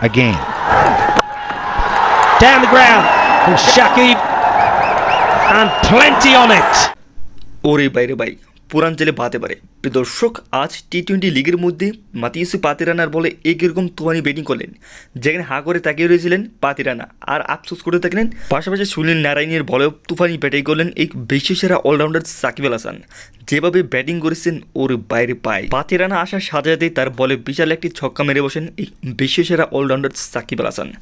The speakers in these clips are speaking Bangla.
again. Down the ground from Shakib. And plenty on it. ওরে বাইরে ভাই পুরাঞ্চলে বাতে পারে। দর্শক, আজ টি টোয়েন্টি লিগের মধ্যে মাতিউসু পাতিরানার বলে একরকম তোয়ানি ব্যাটিং করলেন। যেখানে হাঁ করে তাকিয়ে রয়েছিলেন পাতিরানা। আর আফসোস করে থাকলেন, পাশাপাশি সুনীল নারায়ণের বলেও তুফানি ব্যাটিং করলেন এই বিশ্বসেরা অলরাউন্ডার সাকিব আল হাসান। যেভাবে ব্যাটিং করেছেন, ওর বাইরে পায়। পাতিরানা আসার সাজাতেই তার বলে বিশাল একটি ছক্কা মেরে বসেন এই বিশ্বসেরা অলরাউন্ডার সাকিব আল হাসান।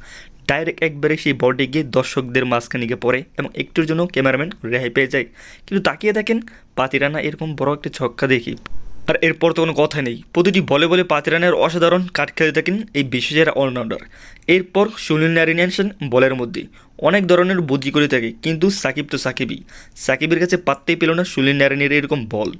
ডাইরেক্ট একবারে সেই বলটি গিয়ে দর্শকদের মাঝখানে গিয়ে পড়ে এবং একটুর জন্য ক্যামেরাম্যান রেহাই পেয়ে যায়। কিন্তু তাকিয়ে দেখেন পাতিরানা এরকম বড় একটা ছক্কা দেখি। আর এরপর তো কোনো কথা নেই। প্রতিটি বলে বলে পাতিরানের অসাধারণ কাঠ খেলে থাকেন এই বিশ্বসেরা অলরাউন্ডার এরপর সুনীল নারিনিয়ানসেন বলের মধ্যে। অনেক ধরনের বুদ্ধি করে থাকে, কিন্তু সাকিব তো সাকিবই। সাকিবের কাছে পাত্তেই পেল না সুনীল নারায়ণের এরকম বল।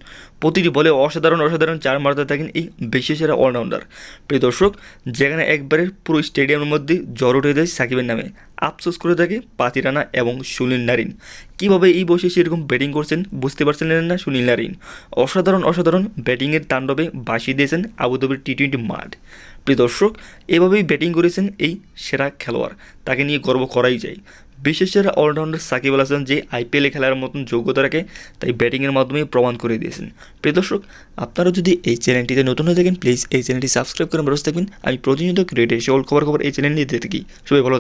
প্রতিটি বলে অসাধারণ অসাধারণ চার মারতে থাকেন এই বিশ্বসেরা অলরাউন্ডার। প্রিয় দর্শক, যেখানে একবারে পুরো স্টেডিয়ামের মধ্যে জ্বর উঠে যায় সাকিবের নামে। আফসোস করে থাকে পাতি রানা এবং সুনীল নারিন কীভাবে এই বসে সেরকম ব্যাটিং করছেন বুঝতে পারছিলেন না সুনীল নারিন অসাধারণ অসাধারণ ব্যাটিংয়ের তাণ্ডবে ভাসিয়ে দিয়েছেন আবুধাবির টি টোয়েন্টি মাঠ। প্রিয় দর্শক, এভাবেই ব্যাটিং করেছেন এই সেরা খেলোয়াড়। তাকে নিয়ে গর্ব করাই যায়। বিশেষ সেরা অলরাউন্ডার সাকিব আল হাসান যে আইপিএলে খেলার মতন যোগ্যতা রাখে, তাই ব্যাটিংয়ের মাধ্যমে প্রমাণ করে দিয়েছেন। প্রিয় দর্শক, আপনারা যদি এই চ্যানেলটিতে নতুন হয়ে থাকেন প্লিজ এই চ্যানেলটি সাবস্ক্রাইব করে বসে থাকবেন। আমি প্রতিনিয়ত ক্রিয়েটের সকল খবর খবর এই চ্যানেল নিয়ে দিয়ে থাকি। সবাই ভালো